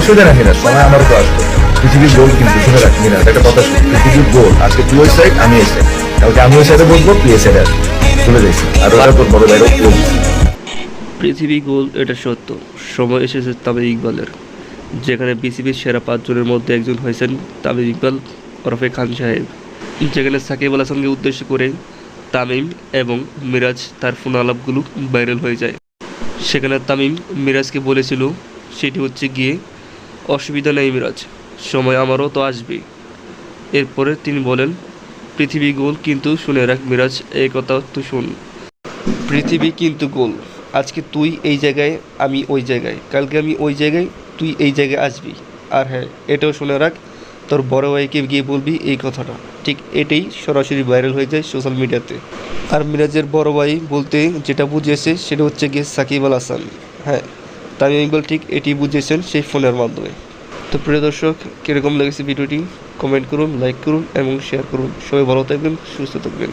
অসুবিধা নাই মিরাজ সময় আমারও তো আসবে। পৃথিবীর গোল কিন্তু শুনে রাখ মিরাজ একটা কথা শুন পৃথিবীর গোল আজকে তুই ওই সাইড আমি এই সাইড কালকে আমি ওই সাইডে বলব তুই এই সাইডে আসবি। চলে যাইছি আর ওরা তোর বড় তুলে দিচ্ছি পৃথিবী গোল এটা সত্য। সময় এসেছে তামিম ইকবালের। যেখানে বিসিবির সেরা পাঁচজনের মধ্যে একজন হয়েছেন তামিম ইকবাল, ওরফে খান সাহেব। যেখানে সাকিব আল হাসানকে উদ্দেশ্য করে তামিম এবং মিরাজ তার ফোন আলাপগুলো ভাইরাল হয়ে যায়। সেখানে তামিম মিরাজকে বলেছিল, সেটি হচ্ছে গিয়ে অসুবিধা নেই মিরাজ সময় আমারও তো আসবে এরপরে তিনি বলেন, পৃথিবী গোল কিন্তু শুনে রাখ মিরাজ এই কথা তুই শোন। পৃথিবী কিন্তু গোল। আজকে তুই এই জায়গায়, আমি ওই জায়গায়। কালকে আমি ওই জায়গায়, তুই এই জায়গায় আসবি। আর হ্যাঁ এটাও শুনে রাখ, তোর বড় ভাইকে গিয়ে বলবি এই কথাটা। ঠিক এটাই সরাসরি ভাইরাল হয়ে যায় সোশ্যাল মিডিয়াতে আর মিরাজের বড় ভাই বলতে যেটা বুঝিয়েছে, সেটা হচ্ছে গিয়ে সাকিব আল হাসান। হ্যাঁ তামিম ইকবাল ঠিক এটি বুঝিয়েছেন সেই ফোনের মাধ্যমে। তো প্রিয় দর্শক, কীরকম লেগেছে ভিডিওটি? কমেন্ট করুন লাইক করুন এবং শেয়ার করুন। সবাই ভালো থাকবেন, সুস্থ থাকবেন।